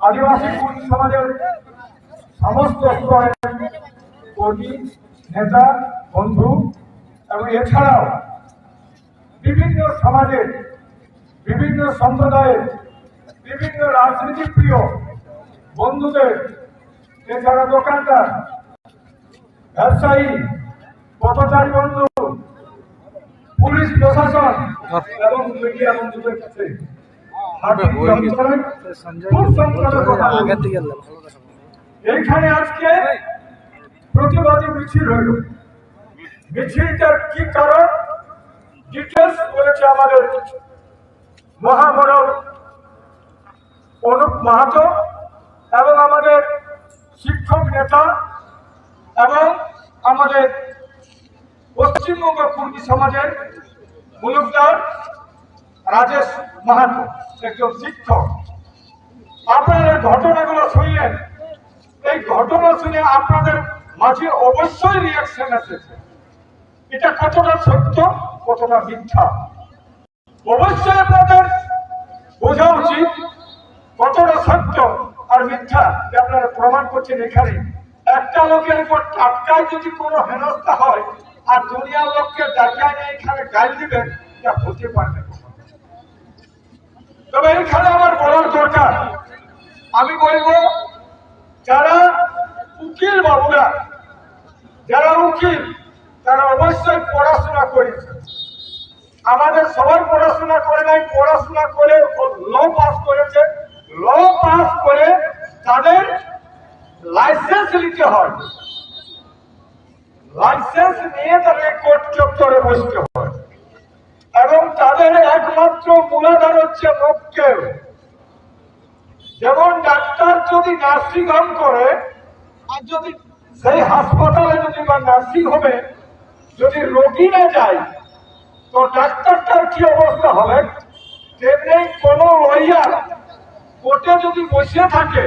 আদিবাসী কুর্মী সমাজের সমস্ত স্তরের কর্মী নেতা বন্ধু এবং এছাড়াও বিভিন্ন সমাজের বিভিন্ন সম্প্রদায়ের বিভিন্ন রাজনীতি প্রিয় বন্ধুদের এছাড়া দোকানদার ব্যবসায়ী পথচারী বন্ধু পুলিশ প্রশাসন এবং মিডিয়া বন্ধুদের কাছে এইখানে আজকে প্রতিবাদী মিছিল হইল মিছিলটার কি কারণ? ডিটেলস বলেছে আমাদের মহামানব অনুপ মাহাতো এবং আমাদের শিক্ষক নেতা এবং আমাদের পশ্চিমবঙ্গ কুর্মী সমাজের মুলুকদার রাজেশ মাহাতো একজন শিক্ষক। আপনারা ঘটনাগুলো শুনলেন এই ঘটনা শুনে আপনাদের মাঝে অবশ্যই রিয়াকশন এসেছে এটা কতটা সত্য, কতটা মিথ্যা? অবশ্যই আপনাদের বোঝা উচিত কতটা সত্য আর মিথ্যা আপনারা প্রমাণ করছেন এখানে। একটা লোকের উপর টাটকায় যদি কোনো হেনস্থা হয় আর দুনিয়ার লোককে ডাকিয়ে নিয়ে এখানে গাল দিবেন, এটা হতে পারে না। কখনো। তবে এখানে আমার বলার দরকার। আমি বলব, যারা উকিল বাবুরা, যারা উকিল, তারা অবশ্যই পড়াশোনা করেছে। আমাদের সবার পড়াশোনা করে নাই, পড়াশোনা করে ল পাস করেছে। ল পাস করে তাদের লাইসেন্স নিতে হয়। লাইসেন্স নিয়ে তাদের কোর্ট চত্বরে বসতে এবং তাদের একমাত্র মূলাধার হচ্ছে মক্কেল। যেমন ডাক্তার যদি নার্সিং হোম করে, আর যদি সেই হাসপাতালে যদি বা নার্সিং হোমে যদি রোগী না যায়, তো ডাক্তারটার কি অবস্থা হবে? তেমনি কোনো লয়ার কোর্টে যদি বসে থাকে,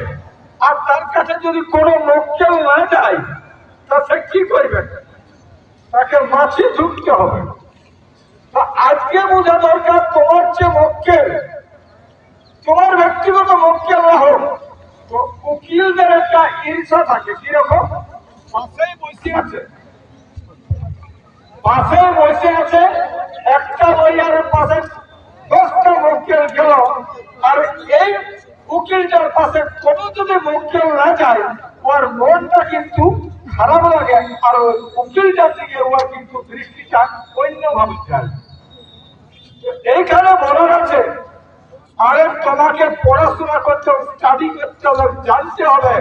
আর তার কাছে যদি কোনো মক্কেল না যায়, তা সে কি করবে? তাকে মাছি ঢুকতে হবে। আজকে বোঝা দরকার তোমার যে মক্কেল, তোমার ব্যক্তিগত মক্কেল না হোক উকিলদের একটা ঈর্ষা থাকে কীরকম পাশেই বসে আছে। পাশে বসে আছে, একটা লয়ারের পাশে দশটা মক্কেল গেল। আর এই উকিলটার পাশে কোনো যদি মক্কেল না যায়, ওর মনটা কিন্তু খারাপ লাগে, আর উকিলটার দিকে ওর কিন্তু দৃষ্টিটা অন্যভাবে যায়। এইখানে বলার আছে আরে তোমাকে পড়াশোনা করতে হবে স্টাডি করতে হবে, জানতে হবে,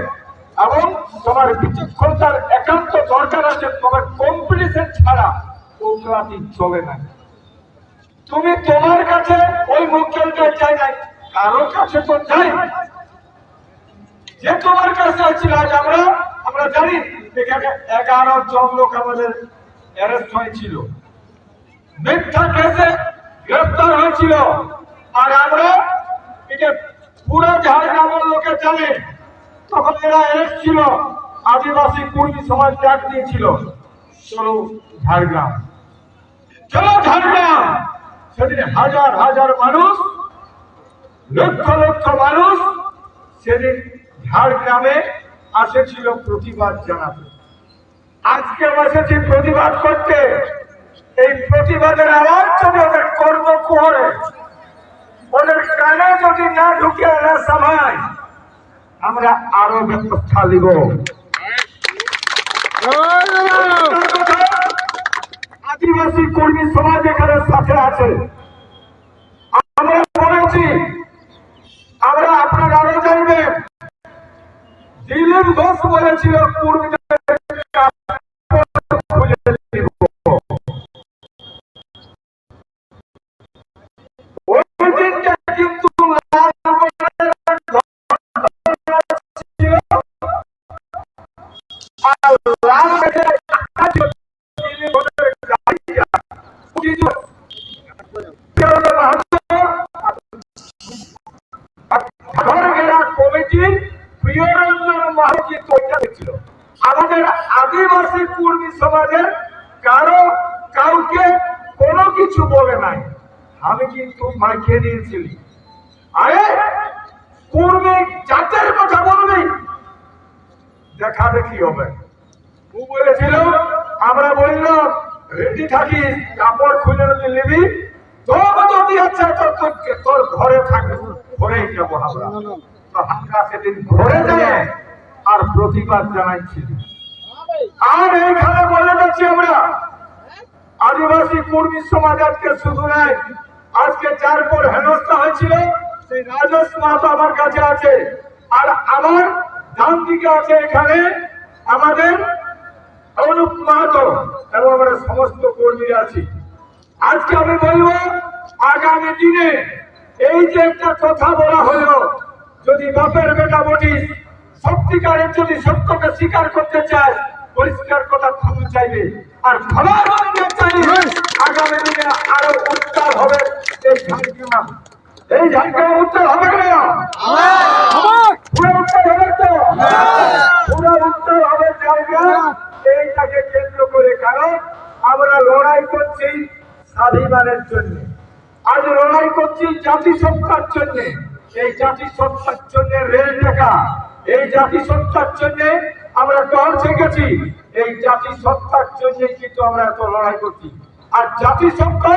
এবং তোমার বিচক্ষণতার একান্ত দরকার আছে তোমার কম্পিটিশন ছাড়া ওকালাতি চলে না। তুমি তোমার কাছে ওই মুখ্যমন্ত্রী চাই নাই, কারও কাছে তো যাই যে তোমার কাছে ছিল আজ আমরা আমরা জানি, এখানে এগারো জন লোক আমাদের অ্যারেস্ট হয়েছিল। মিথ্যা কেসে গ্রেফতার হয়েছিল। আর আমরা এটা পুরো ঝাড়গ্রামের লোকে জানে তখন এরা এসেছিল। আদিবাসী কুর্মী সমাজ ডাক দিয়েছিল। চলো ঝাড়গ্রাম। চলো ঝাড়গ্রাম। সেদিন হাজার হাজার মানুষ, লক্ষ লক্ষ মানুষ সেদিন ঝাড়গ্রামে আসেছিল প্রতিবাদ জানাতে। আজকে বসেছি প্রতিবাদ করতে। এই প্রতিবাদের আওয়াজ যদি ওদের কর্ম করে ওদের কানে যদি না ঢুকে না সভায় আমরা আরও ব্যবস্থা নিব। আদিবাসী কর্মী সমাজ এখানে সাথে আছে। আমরা বলেছি, আমরা আপনারা আরও জানবেন দিলীপ ঘোষ বলেছিল, কর্মীদের সমাজের কারও কাউকে কোনো কিছু বলে নাই। আমি কিন্তু মাইকে দিয়েছিলি। আরে, কর্মী জাতের কথা বলবি? দেখা দেখি হবে। ও বলেছিল, আমরা বলল, রেডি থাকিস, কাপড় খুলে যদি নিবি তোর যদি আছে তোকে তোর ঘরে থাকবে, ঘরেই যাব আমরা। সেদিন ঘরে যায় আর প্রতিবাদ জানাইছিলি। আর এইখানে বলে যাচ্ছি আমরা, আদিবাসী কর্মী সমাজ আজকে শুধু নয়, আজকে যার পর হেনস্থা হয়েছিল, সেই রাজস মাহাতো আমার কাছে আছে। আর আমার ডান দিকে আছে এখানে আমাদের অনুপ মাহাতো এবং আমরা সমস্ত কর্মী আছি। আজকে আমি বলব, আগামী দিনে এই যে একটা কথা বলা হলো, যদি বাপের বেটা বটিস, সত্যিকারের যদি সত্যকে স্বীকার করতে চায় পরিষ্কার কথা ক্ষমা চাইবে আর আগামী দিনে আরও উত্তাল হবে। এই ঝাঁকিমা এই ঝাঁকিমা উত্তাল হবে না পুরো হবে এইটাকে কেন্দ্র করে আমরা লড়াই করছি জন্য। লড়াই করছি এই জাতিসত্তার জন্য রেল লেখা এই জাতিসত্তার জন্য আমরা টল ছেকেছি, এই জাতিসত্তার জন্য কিন্তু আমরা এত লড়াই করছি। আর জাতিসত্তা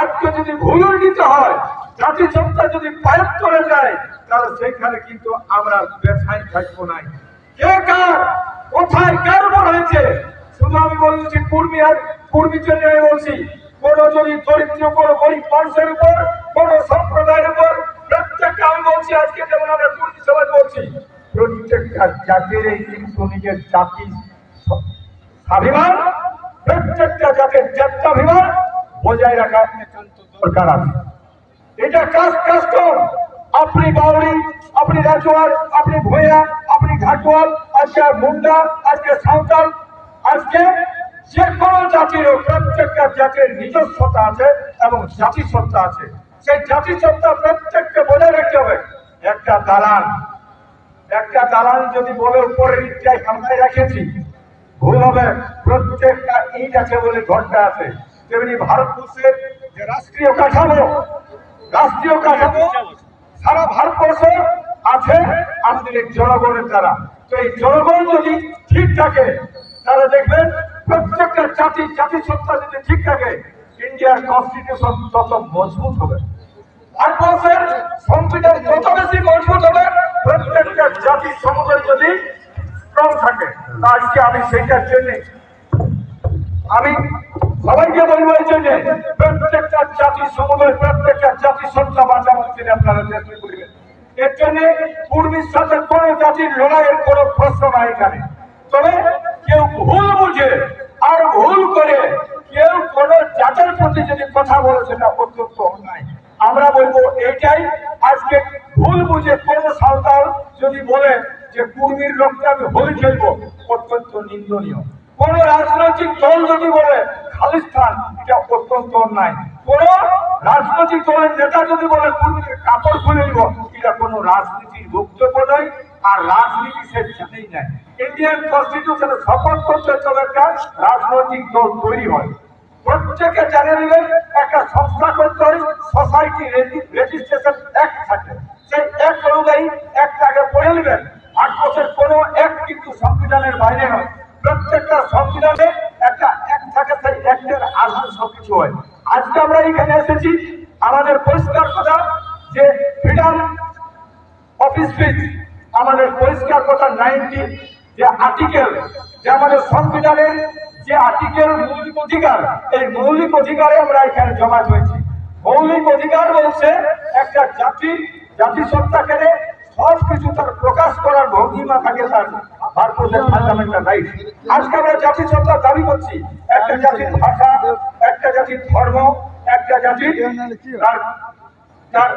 আজকে যদি ভুল নিতে হয়, জাতিসত্তা যদি পায়ক করে যায়, তাহলে সেখানে কিন্তু আমরা বেছাই থাকব নাই কে কার, কোথায় কার উপর হয়েছে? শুধু আমি বলছি কুর্মী আর কুর্মীর জন্য আমি বলছি, কোন যদি দরিদ্র, কোন গরিব মানুষের উপর, কোন সম্প্রদায়ের উপর প্রত্যেকটা আমি বলছি, আজকে যেমন আমরা কুর্মী সমাজ বলছি প্রত্যেকটা জাতির কিন্তু নিজের জাতি স্বাভিমান, প্রত্যেকটা জাতির জাত্যাভিমান বজায় রাখা একান্ত দরকার আছে। এটা কাজ কাস্টম। আপনি বাউরি আপনি রাজওয়ার আপনি ভূয়া আপনি ঘাটওয়াল আজকে মুন্ডা, আজকে সাঁওতাল, আজকে যে কোনো জাতির প্রত্যেকটা জাতির নিজস্বতা আছে এবং জাতিসত্তা আছে। সেই জাতিসত্তা প্রত্যেককে বজায় রাখতে হবে। একটা দালান একটা দালান যদি বলে উপরের ইটটাই সামনে রেখেছি, ভুল হবে। প্রত্যেকটা ইট আছে বলে ঘরটা আছে। তেমনি ভারতবর্ষের যে রাষ্ট্রীয় কাঠামো রাষ্ট্রীয় কাঠামো সারা ভারতবর্ষ আছে, আমাদের এই জনগণের দ্বারা। তো এই জনগণ যদি ঠিক থাকে, তাহলে দেখবেন প্রত্যেকটা জাতি জাতিসত্তা যদি ঠিক থাকে, ইন্ডিয়ার কনস্টিটিউশন তত মজবুত হবে। ভারতবর্ষের সংবিধান যত বেশি মজবুত প্রত্যেকটা জাতি সমুদায় যদি আজকে আমি সেইটার জন্য আমি সবাইকে বলব এই জন্য, প্রত্যেকটা জাতি সমুদায়, প্রত্যেকটা জাতি সত্তা বাঁচানোর জন্য আপনারা চেষ্টা এর জন্য পূর্বীর সাথে কোনো জাতির লড়াইয়ের কোনো প্রশ্ন নাই এখানে। তবে কেউ ভুল বুঝে আর ভুল করে কেউ কোন জাতের প্রতি যদি কথা বলে সেটা অত্যন্ত অন্যায়। আমরা বলব এইটাই। আজকে ভুল বুঝে কোন সাঁওতাল যদি বলে যে কুর্মীর লোককে আমি হোলি খেলব, অত্যন্ত নিন্দনীয়। কোন রাজনৈতিক দল যদি বলে খালিস্তান, এটা অত্যন্ত অন্যায়। কোন রাজনৈতিক দলের নেতা যদি বলে কুর্মীর কাপড় খুলে নিব, এটা কোনো রাজনীতির বক্তব্য নয়, আর রাজনীতি সে জানেই নাই। ইন্ডিয়ান কনস্টিটিউশনে শপথ করতে চলে একটা রাজনৈতিক দল তৈরি হয়। প্রত্যেকে জানে নেবেন, একটা সংস্থা করতে হয় সোসাইটি রেজিস্ট্রেশন অ্যাক্ট থাকে। সেই অ্যাক্ট অনুযায়ী একটাকে পড়ে নেবেন। ভারতবর্ষের কোনো এক কিন্তু সংবিধানের বাইরে নয়। প্রত্যেকটা সংবিধানে একটা এক থাকে, সেই অ্যাক্টের আধার সবকিছু হয়। আজকে আমরা এখানে এসেছি, আমাদের পরিষ্কার কথা যে ফ্রিডম অফিস ফিজ আমাদের পরিষ্কার কথা নাইনটি যে আর্টিকেল যে আমাদের সংবিধানের যে আর্টিকেল মৌলিক অধিকার, এই মৌলিক অধিকারে আমরা এখানে জমা হয়েছি। মৌলিক অধিকার বলছে একটা জাতি, জাতিসত্তাকে সব কিছু তার প্রকাশ করার ভঙ্গিমা থাকে তার রাইট আজকে আমরা দাবি করছি, একটা জাতির ভাষা, একটা জাতির ধর্ম, একটা জাতির তার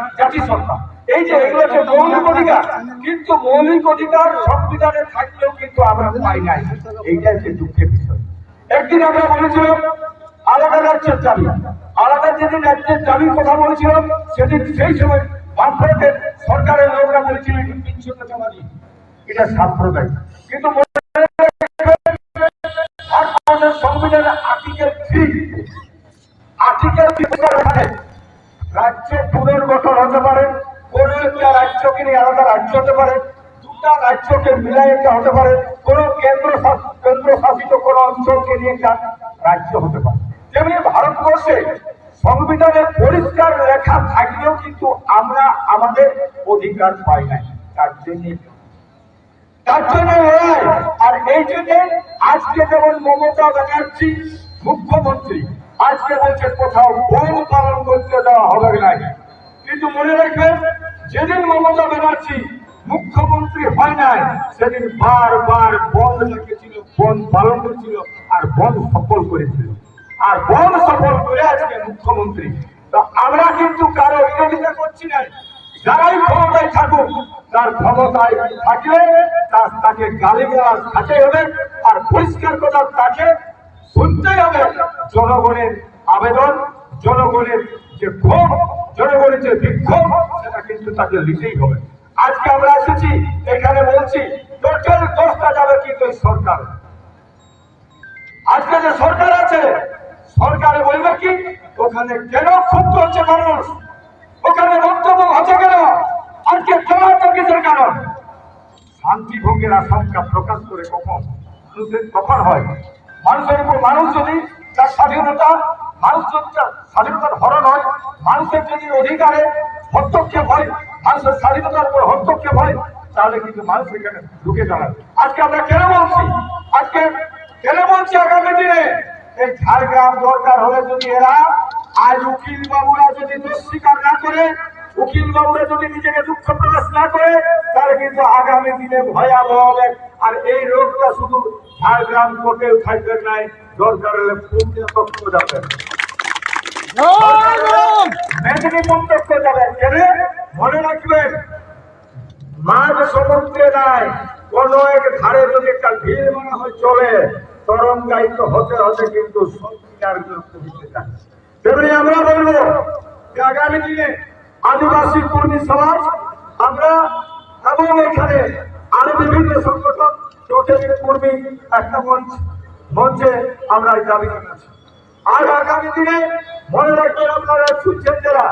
এই যে এগুলো হচ্ছে মৌলিক অধিকার, কিন্তু মৌলিক অধিকার সংবিধানে থাকলেও কিন্তু আমরা পাই নাই। এইটা হচ্ছে দুঃখের বিষয়। একদিন আমরা বলেছিলাম, আলাদা রাজ্যের দাবি। আলাদা যেদিন রাজ্যের দাবির কথা বলেছিলাম সেদিন সেই সময় বামফ্রন্টের সরকারের লোকরা বলেছিল, এটা বিচ্ছিন্নতাবাদী এটা সাম্প্রদায়িক। কিন্তু ভারতবর্ষের সংবিধানের আর্টিকেল থ্রি, আর্টিকেল ওখানে রাজ্য পুনর্গঠন হতে পারে, কোন একটা রাজ্যকে নিয়ে আলাদা রাজ্য হতে পারে দু রাজ্যকে মিলাই একটা হতে পারে। কোন কেন্দ্র কেন্দ্র শাসিত কোন অঞ্চলকে নিয়ে একটা রাজ্য হতে পারে। তেমনি ভারতবর্ষে সংবিধানে পরিষ্কার লেখা থাকলেও কিন্তু আমরা আমাদের অধিকার পাই নাই। তার জন্য তার জন্য আর এই জন্য আজকে যেমন মমতা ব্যানার্জি মুখ্যমন্ত্রী, আজকে বলছে কোথাও বন পালন করতে দেওয়া হবে না কিন্তু মনে রাখবেন, যেদিন মমতা ব্যানার্জি মুখ্যমন্ত্রী হয় নাই, সেদিন বারবার বন রেখেছিল বন পালন করেছিল আর বন সফল করেছিল। আর বন সফল করে আজকে মুখ্যমন্ত্রী। তো আমরা কিন্তু কারও বিরোধিতা করছি না। যারাই ক্ষমতায় থাকুক, তার ক্ষমতায় থাকলে তার তাকে গালি গালাজ খাতে হবে আর পরিষ্কার কথা তাকে শুনতেই হবে। জনগণের আবেদন, জনগণের যে ক্ষোভ, জনগণের যে বিক্ষোভ, সেটা কিন্তু তাকে নিতেই হবে। আজকে আমরা এসেছি, এখানে বলছি, টোটাল দশটা যাবে কিন্তু সরকার। আজকে যে সরকার আছে, সরকারে বলবে কি, ওখানে কেন ক্ষুব্ধ হচ্ছে মানুষ? ওখানে বক্তব্য হচ্ছে কেন? আজকে টমাটো কিসের কারণ? শান্তি ভঙ্গের আশঙ্কা প্রকাশ করে কখন? কখন হয়। মানুষের উপর মানুষ যদি তার স্বাধীনতা মানুষ যদি তার স্বাধীনতার হরণ হয়, মানুষের যদি অধিকারে হস্তক্ষেপ হয় মানুষের স্বাধীনতার উপর হস্তক্ষেপ হয় তাহলে কিন্তু মানুষ এখানে ঢুকে দাঁড়ায় আজকে আমরা কেন বলছি? আজকে কেন বলছি আগামী দিনে? এই ঝাড়গ্রাম দরকার হলে যদি এরা, আজ উকিল বাবুরা যদি দোষ স্বীকার না করে উকিল বাবুরা যদি নিজেকে দুঃখ প্রকাশ না করে, তাহলে কিন্তু আগামী দিনে ভয়াবহ হবে আর এই রোগটা শুধু ঝাড়গ্রাম কোর্টেও থাকবে নাই দরকার হলে পুরুলিয়া পক্ষ যাবে মেদিনীপুর পক্ষ যাবে কেন? মনে রাখবেন মাঝ সমুদ্রে নাই কোন এক ধারে যদি একটা ভিড় মনে হয় চলে তরঙ্গায়িত হতে হতে কিন্তু সত্যিকার তেমনি আমরা বলব যে আগামী দিনে আদিবাসী কর্মী সমাজ আমরা এবং এখানে আরও বিভিন্ন সংগঠন টোটালি কর্মী একটা মঞ্চ মঞ্চে আমরা এই দাবি জানাচ্ছি। আর আগামী দিনে মনে রাখবেন আপনারা শুনছেন যারা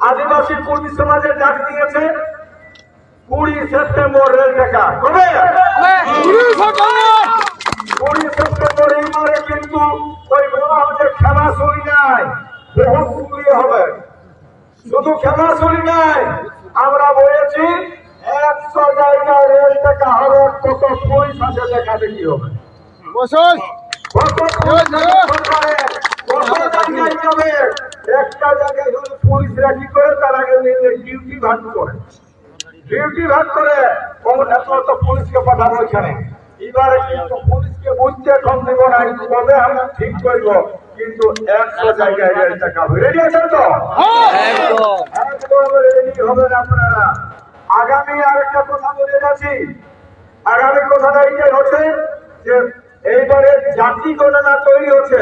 আদিবাসী কর্মী সমাজের ডাক দিয়েছে কুড়ি সেপ্টেম্বর রেল দেখা। কবে? কুড়ি সেপ্টেম্বর! এই মারে কিন্তু ওই বলা হচ্ছে খেলা শুনি নাই বহুত শুনলে হবে। শুধু খেলা শুনি নাই আমরা বলেছি একশো জায়গায় রেল দেখা হবে কত পুলিশ আছে দেখা দেখি হবে? বসুন। কত পুলিশ আছে সরকারে, কত জায়গায় যাবে? একটা জায়গায় যদি পুলিশরা কি করে তার আগে ডিউটি ভাগ করে। ডিউটি ভাগ করে এত এত পুলিশকে পাঠাবো এখানে। এবারে কিন্তু পুলিশকে বুঝতে কম দেব না তবে আমরা ঠিক করব। কিন্তু একশো জায়গায় রেল টাকা রেডি আছেন তো? একদম। একদম রেডি হবেন আপনারা। আগামী আরেকটা কথা বলে যাচ্ছি আগামী কথাটা এইটাই হচ্ছে যে এইবারে জাতি গণনা তৈরি হচ্ছে।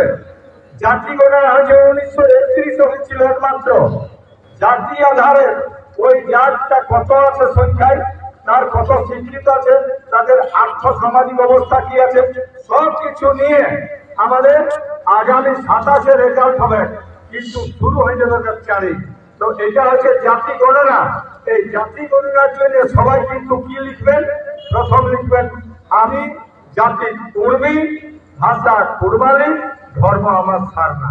জাতি গণনা হচ্ছে উনিশশো একত্রিশে হয়েছিল একমাত্র। জাতি আধারে ওই জাতটা কত আছে সংখ্যায়, তার কত শিক্ষিত আছে, তাদের আর্থ সামাজিক অবস্থা কি আছে সব কিছু নিয়ে আমাদের আগামী সাতাশে রেজাল্ট হবে। কিন্তু শুরু হয়ে যাবে তার চারে তো এটা হচ্ছে জাতি গণনা। এই জাতি গণনার জন্য সবাই কিন্তু কি লিখবেন? প্রথম লিখবেন, আমি জাতি কুর্মী ভাষা কুরবানি ধর্ম আমার সারনা।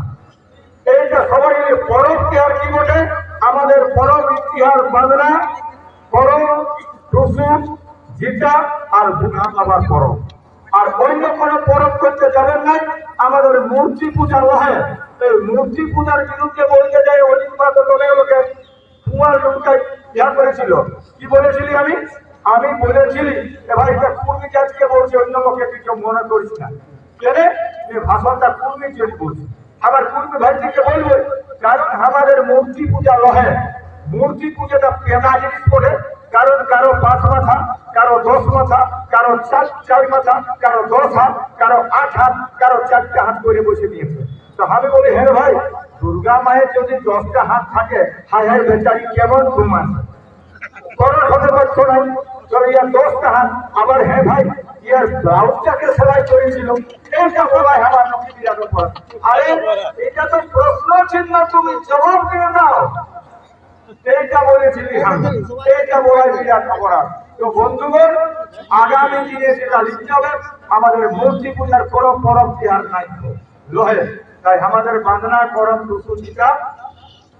এইটা সবাই পরবকে আর কি বলে আমাদের পরব ইতিহাস বাংলা পরব টুসু জিটা আর আবার পরব আর অন্য কোনো পরব করতে যাবেন না। আমাদের মূর্তি পূজা হয় এই মূর্তি পূজার বিরুদ্ধে বলতে যাই অলিম্পাতে তোলে লোকে কুমার নৌকায় ইয়া করেছিল। কি বলেছিলি আমি? আমি বলেছিলি এবার এটা কুর্মি জাতিকে বলছি, অন্য লোকে কিছু মনে করিস না। কেন এই ভাষণটা কুর্মির জন্য বলছি। আবার কুর্মি ভাইটিকে বলব, কারণ আমাদের মূর্তি পূজা লহে। মূর্তি পূজাটা পেনা জিনিস করে কারণ কারও পাঁচ মাথা, কারও দশ মাথা, কারও চার চার মাথা, কারও দশ হাত, কারও আট হাত, কারও চারটে হাত করে বসে দিয়েছে তো আমি বলি হ্যাঁ ভাই, দুর্গা মায়ের যদি দশটা হাত থাকে হাই হাই বেচারি কেমন ঘুমান করোনা হতে পারছ না তো ইয়ার দশটা হাত। আবার হ্যাঁ ভাই, ইয়ার ব্লাউজটাকে সেলাই করেছিল। এইটা বলাই আমার বিরাট আরে, এটা তো প্রশ্ন চিহ্ন তুমি জবাব দিয়ে দাও। এইটা এইটা বিরাট অপরাধ তো বন্ধুগণ, আগামী দিনে লিখতে হবে, আমাদের মূর্তি পূজার করম পরম কি আর নাই। লোহে, তাই আমাদের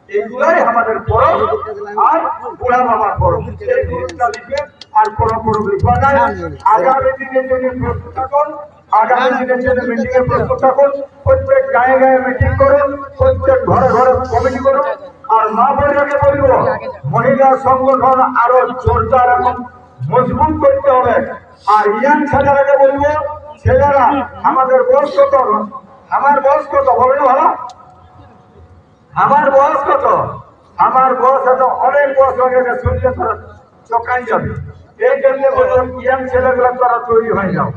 এইগুলাই আমাদের আর এই লিখবে আর কোনো আগামী দিনে জন্য প্রস্তুত থাকুন আগামী এ প্রস্তুত থাকুন, প্রত্যেক গায়ে গায়ে মিটিং করুন, প্রত্যেক ঘরে ঘরে কমিটি করুন, আর মা বোনকে বলব, মহিলা সংগঠন আরও জোরদার এবং মজবুত করতে হবে। আর ইয়াং ছেলেরাকে বলব, ছেলেরা, আমাদের বয়স কত? আমার বয়স কত? বলবে ভালো। আমার বয়স কত? আমার বয়স হয়তো অনেক বয়স হয়ে গেছে শুনলে তোরা চকাই যাবে। এই জন্য বললাম, ইয়াং ছেলেগুলো তোরা তৈরি হয়ে যাও।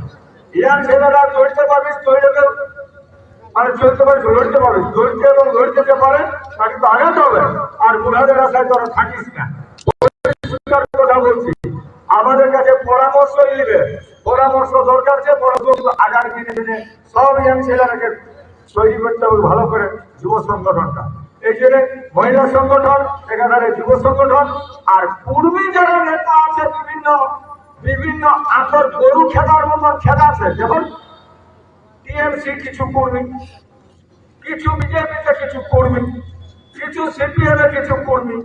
ইয়াং ছেলেরা চলতে পারবিস তৈরি মানে চলতে পারিস লড়তে পারিস দৌড়তে এবং লড়তে যে পারে, তাকে তো আগাতে হবে। আর বুড়াদের আশায় তোরা থাকিস না। কথা বলছি। আমাদের কাছে পরামর্শ নিবে। পরামর্শ দরকার আছে পরামর্শ আগামী দিনে দিনে সব ইয়াং ছেলেরাকে তৈরি করতে হবে ভালো করে যুব সংগঠনটা। এই জন্য মহিলা সংগঠন, এখানে যুব সংগঠন, আর পূর্বী যারা নেতা আছে বিভিন্ন বিভিন্ন আতর গরু খেলার মতন খেলা আছে। যেমন টিএমসি কিছু কর্মী, কিছু বিজেপিতে কিছু কর্মী, কিছু সিপিএম এর কিছু কর্মী,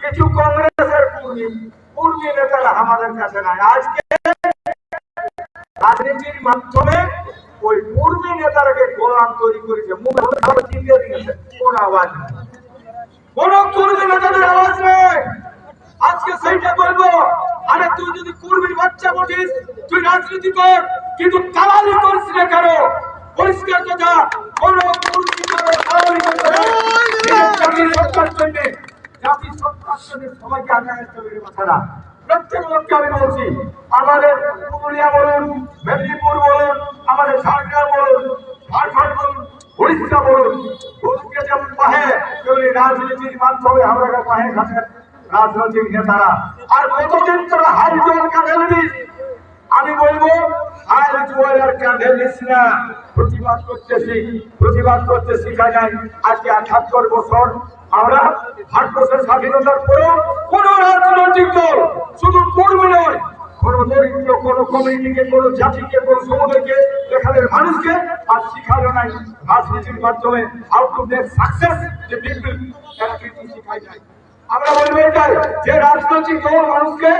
কিছু কংগ্রেসের কর্মী কর্মী নেতারা আমাদের কাছে নাই। আজকে রাজনীতির মাধ্যমে ওই কর্মী নেতারাকে গোলাম তৈরি করেছে। মুখে চিন্তা দিয়েছে। কোন আওয়াজ নেই। কোন কর্মী নেতাদের আওয়াজ নেই। আজকে সেইটা বলব। আরে তুই যদি কর্মীর বাচ্চা বটিস তুই রাজনীতি কর কিন্তু দালালি করিস না কেন? পরিষ্কার কথা কোন কর্মী করো দালালি করতে জাতির সত্তার জন্য জাতির সত্তার জন্য সবাইকে আগায় আসতে হবে কথাটা প্রত্যেক লোককে আমি বলছি আমাদের পুরুলিয়া বলুন মেদিনীপুর বলুন আমাদের ঝাড়গ্রাম বলুন ঝাড়খণ্ড বলুন উড়িষ্যা বলুন। যেমন পাহে তেমনি রাজনীতির মাধ্যমে আমরা পাহে রাজনৈতিক নেতারা আর কতদিন তোরা হাল জোয়ার কাঁধে নিস আমি বলব হাল জোয়ার কাঁধে নিস না। প্রতিবাদ করতেছি, প্রতিবাদ করতে শেখা যায় আজকে আঠাত্তর বছর আমরা ভারতবর্ষের স্বাধীনতার পরেও কোন রাজনৈতিক দল শুধু কর্মী নয়, কোন দরিদ্র, কোন কমিউনিটিকে, কোন জাতিকে, কোন সমুদায়কে, এখানের মানুষকে আর শিখানো নাই। রাজনীতির মাধ্যমে আউট অফ মেক সাকসেস যে পিপল এরা কিন্তু শিখাই যায় আমরা বলব এটাই যে রাজনৈতিক দল মানুষকে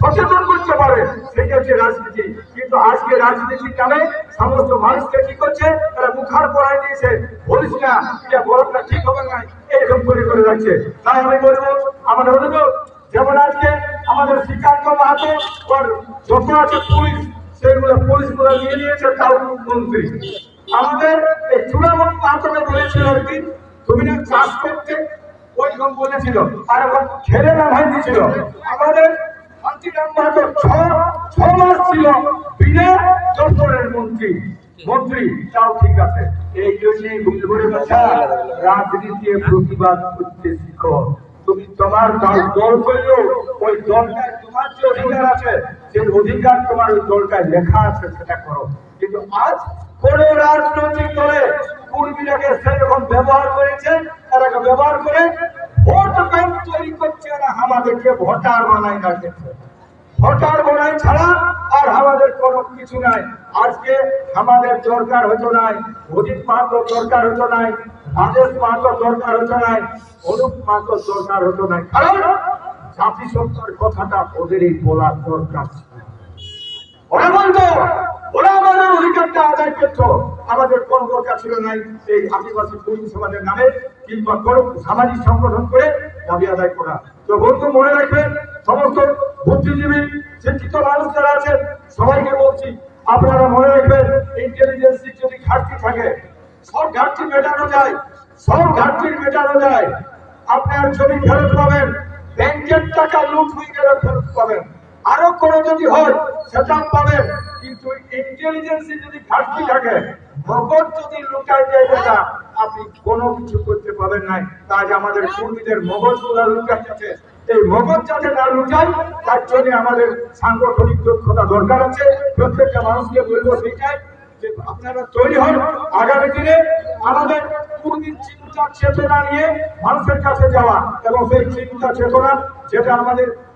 সচেতন করতে পারে সেটা হচ্ছে রাজনীতি। কিন্তু আজকে রাজনীতির নামে সমস্ত মানুষকে কি করছে? তারা মুখার পড়ায় দিয়েছে, বলিস না, এটা বলাটা ঠিক হবে না, এইরকম করে করে রাখছে তাই আমি বলব আমাদের অনুরোধ, যেমন আজকে আমাদের শ্রীকান্ত মাহাতো যত আছে পুলিশ, সেগুলো পুলিশগুলো নিয়ে নিয়েছে তাও মন্ত্রী। আমাদের এই চূড়ামণি মাহাতোকে বলেছিল একদিন তুমি না চাষ করতে ওইরকম বলেছিল আর এখন ছেলে না ভাই আমাদের শান্তিরাম মাহাতো ছ ছ মাস ছিল বিনা দপ্তরের মন্ত্রী। মন্ত্রী, তাও ঠিক আছে। এই জন্যই রাজনীতি প্রতিবাদ করতে শিখো। তুমি তোমার দল দল করলেও ওই দলটায় তোমার যে অধিকার আছে, সেই অধিকার তোমার ওই দলটায় লেখা আছে, সেটা করো। কিন্তু আজ কোন রাজনৈতিক দলে কর্মীরাকে সেরকম ব্যবহার করেছে তারাকে ব্যবহার করে? ভোট ব্যাংক তৈরি করছে এরা আমাদেরকে ভোটার বানাই রাখেছে ভোটার বানাই ছাড়া আর আমাদের কোনো কিছু নাই। আজকে আমাদের দরকার হতো নাই, অজিত মাত্র দরকার হতো নাই, রাজেশ মাত্র দরকার হতো নাই অনুপ মাত্র দরকার হতো নাই। কারণ জাতিসত্তার কথাটা ওদেরই বলার দরকার ওরা বলতো ওরা আমাদের অধিকারটা আদায় করতো আমাদের কোনো দরকার ছিল নাই, এই আদিবাসী কর্মী সমাজের নামে কিংবা কোনো সামাজিক সংগঠন করে দাবি আদায় করা। তো বন্ধু, মনে রাখবেন, সমস্ত বুদ্ধিজীবী, শিক্ষিত মানুষ যারা আছেন, সবাইকে বলছি, আপনারা মনে রাখবেন ইন্টেলিজেন্সির যদি ঘাটতি থাকে, সব ঘাটতি মেটানো যায়, সব ঘাটতি মেটানো যায়। আপনার জমি ফেরত পাবেন, ব্যাংকের টাকা লুট হয়ে গেলে ফেরত পাবেন। আরও কোনো যদি হয়, সেটা পাবেন। কিন্তু ইন্টেলিজেন্সি যদি ঘাটতি থাকে মগজ যদি লুকাই যায় যেটা আপনি কোনো কিছু করতে পারবেন নাই। তাই আমাদের কর্মীদের মগজগুলা লুকাচ্ছে এই মগজ যাতে না লুকায়, তার জন্য আমাদের সাংগঠনিক দক্ষতা দরকার আছে। প্রত্যেকটা মানুষকে বলব সেইটাই যে আপনারা তৈরি হন আগামী দিনে আমাদের কর্মীর চিন্তা চেতনা নিয়ে মানুষের কাছে যাওয়া এবং সেই চিন্তা চেতনা যেটা আমাদের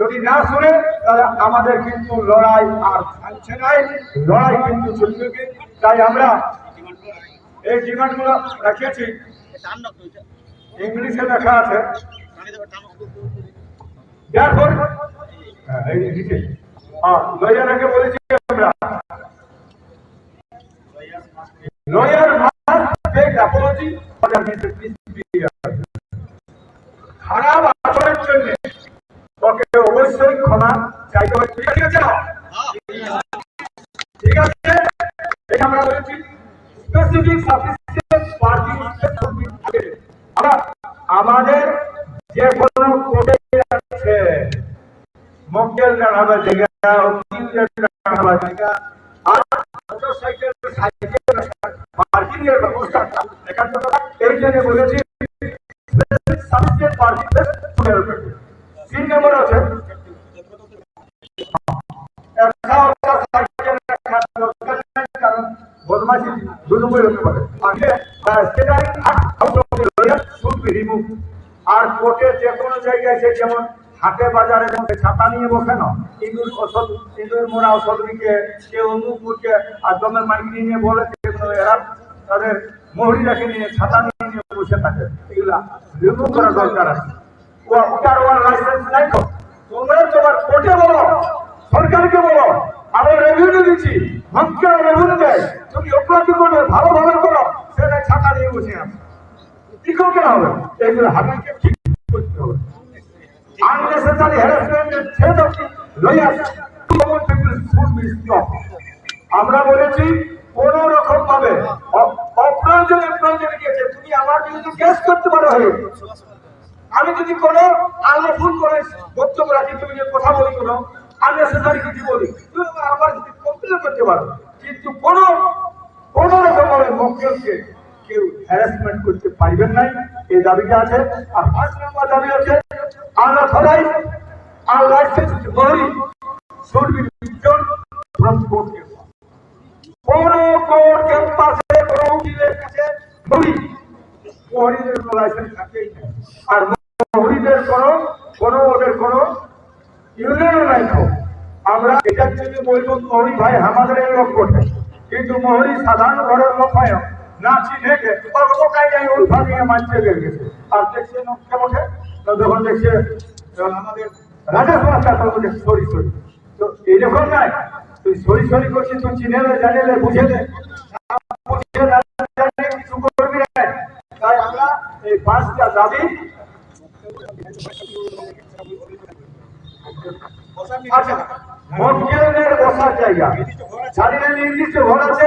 যদি না শুনে তাহলে আমাদের কিন্তু লড়াই আর থামছে নাই লড়াই কিন্তু চলবে। তাই আমরা এই ডিমান্ডগুলো রাখিয়েছি। ইংলিশে লেখা আছে। হ্যাঁ, খারাপ আচরণের জন্য ওকে অবশ্যই ক্ষমা চাইতে হবে। ঠিক আছে? ঠিক আছে? আমরা বলেছি স্পেসিফিক সাফিসিয়েন্ট পার্টি আমরা, আমাদের যে কোনো কোর্টে আছে, মক্কেল দাঁড়াবার জায়গা উকিল দাঁড়াবার জায়গা, আর মোটরসাইকেল সাইকেল পার্কিং এর ব্যবস্থা। এখান এই জন্য বলেছি হাটে বাজারে যেমন ছাতা নিয়ে বসে না। ইঁদুর ওষুধ ইঁদুর, মোড়া ওষুধ নিকে কেউ অমুক মুখে আর দমের মাইকি নিয়ে বলে এরা তাদের মহিলাকে নিয়ে, ছাতা নিয়ে নিয়ে বসে থাকে। এগুলা রিমুভ করা দরকার আছে। ওটার ওয়ার লাইসেন্স নাই তো? তোমরা তোমার কোর্টে বলো, সরকারকে বলো। আমরা রেভিনিউ দিচ্ছি। মন্ত্রী রেভিনিউ দেয়। তুমি অপরাধী করবে ভালোভাবে করো। সেটা ছাতা নিয়ে বসে আছে। কি করতে হবে? এগুলো হাবিলকে ঠিক unnecessary harassment and threat of. আমরা বলেছি, কোন রকম ভাবে অপ্রয়োজনে প্রয়োজনে গিয়েছে। তুমি আমার বিরুদ্ধে কেস করতে পারো হয়ে, আমি যদি কোনো আলো ফোন করে বক্তব্য রাখি, তুমি যে কথা বলি কোনো আননেসেসারি কিছু বলি? তুমি আমার কমপ্লেন করতে পারো, কিন্তু কোনো কোনো রকম ভাবে মক্কেলকে কেউ হ্যারাসমেন্ট করতে পারবেন নাই এই দাবিটা আছে। আর পাঁচ নম্বর দাবি আছে unauthorised unlicensed body should be from court কোন কোর্ট কোন উকিলের কাছে মহরিদের লাইসেন্স থাকেই আর ওদের নাই আমরা এটার জন্য বলব মহরি ভাই আমাদের এই কিন্তু মহরি সাধারণ ঘরের লোক হয় না চিনে গে ওর ওকাই যাই ওই মানতে গেছে আর দেখছে নকশা ওঠে যখন দেখছে আমাদের রাজেশ সরি সরি। তো এইরকম নাই তুই সরি সরি করছিস, তুই চিনে নে বুঝে নে। কিছু করবি তাই আমরা এই দাবি আচ্ছা মক্কেলের বসার জায়গা। না নির্দিষ্ট ঘর আছে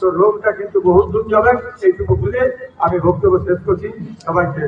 তো রোগটা কিন্তু বহুত দূর যাবে এইটুকু বুঝে আমি বক্তব্য শেষ করছি। সবাইকে